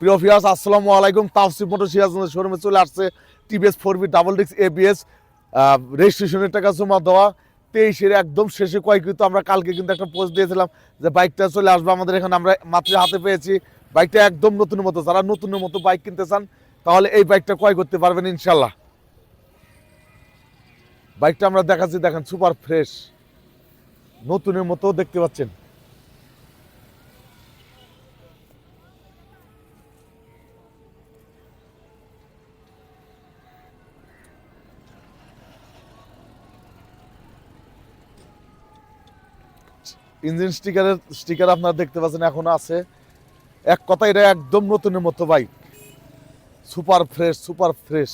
প্রিয় ফিয়াস আসসালামু আলাইকুম। তাফসিফ মোটর সিরাজগঞ্জ শোরুমে চলে আসছে টিভিএস ফোর বি ডাবল ডিক্স এবিএস রেজিস্ট্রেশনের টাকা জমা দেওয়া। তেইশের একদম শেষে কয় কিন্তু আমরা কালকে কিন্তু একটা পোস্ট দিয়েছিলাম যে বাইকটা চলে আসবে আমাদের এখানে। আমরা মাত্র হাতে পেয়েছি। বাইকটা একদম নতুনের মতো। যারা নতুনের মতো বাইক কিনতে চান, তাহলে এই বাইকটা ক্রয় করতে পারবেন ইনশাল্লাহ বাইকটা আমরা দেখাচ্ছি, দেখেন সুপার ফ্রেশ নতুনের মতো দেখতে পাচ্ছেন। ইঞ্জিন স্টিকারের স্টিকার আপনারা দেখতে পাচ্ছেন এখনও আছে। এক কথা এটা একদম নতুনের মতো bike super fresh super fresh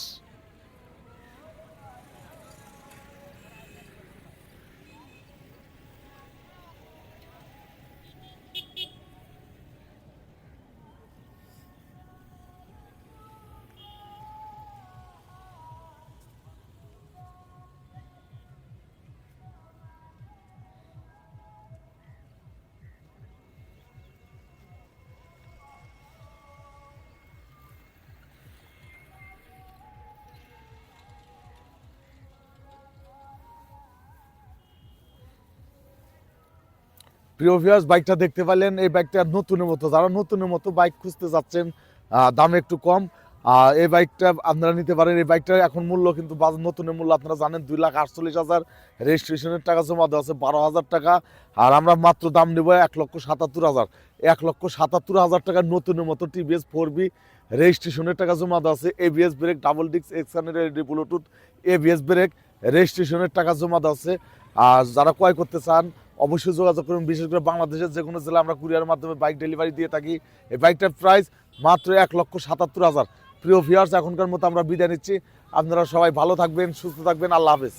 প্রিয় ভিউয়ার্স বাইকটা দেখতে পেলেন এই বাইকটা নতুনের মতো। যারা নতুনের মতো বাইক খুঁজতে যাচ্ছেন দাম একটু কম। এই বাইকটা আপনারা নিতে পারেন, এই বাইকটার এখন মূল্য কিন্তু নতুনের মূল্য আপনারা জানেন, দুই লাখ আটচল্লিশ হাজার। রেজিস্ট্রেশনের টাকা জমা দেওয়া আছে বারো হাজার টাকা। আর আমরা মাত্র দাম নেব এক লক্ষ সাতাত্তর হাজার। এক লক্ষ সাতাত্তর হাজার টাকা নতুনের মতো টিভিএস ফোর বি রেজিস্ট্রেশনের টাকা জমা দেওয়া আছে। এবিএস ব্রেক ডাবল ডিক্স এক্সানের ব্লুটুথ এবিএস ব্রেক রেজিস্ট্রেশনের টাকা জমা দেওয়া আছে। আর যারা ক্রয় করতে চান অবশ্যই যোগাযোগ করুন, বিশেষ করে বাংলাদেশের যে কোনো জেলা আমরা কুরিয়ার মাধ্যমে বাইক ডেলিভারি দিয়ে থাকি। এই বাইকটার প্রাইস মাত্র এক লক্ষ সাতাত্তর হাজার। প্রিয় ভিউয়ার্স এখনকার মতো আমরা বিদায় নিচ্ছি। আপনারা সবাই ভালো থাকবেন, সুস্থ থাকবেন। আল্লাহ হাফেজ।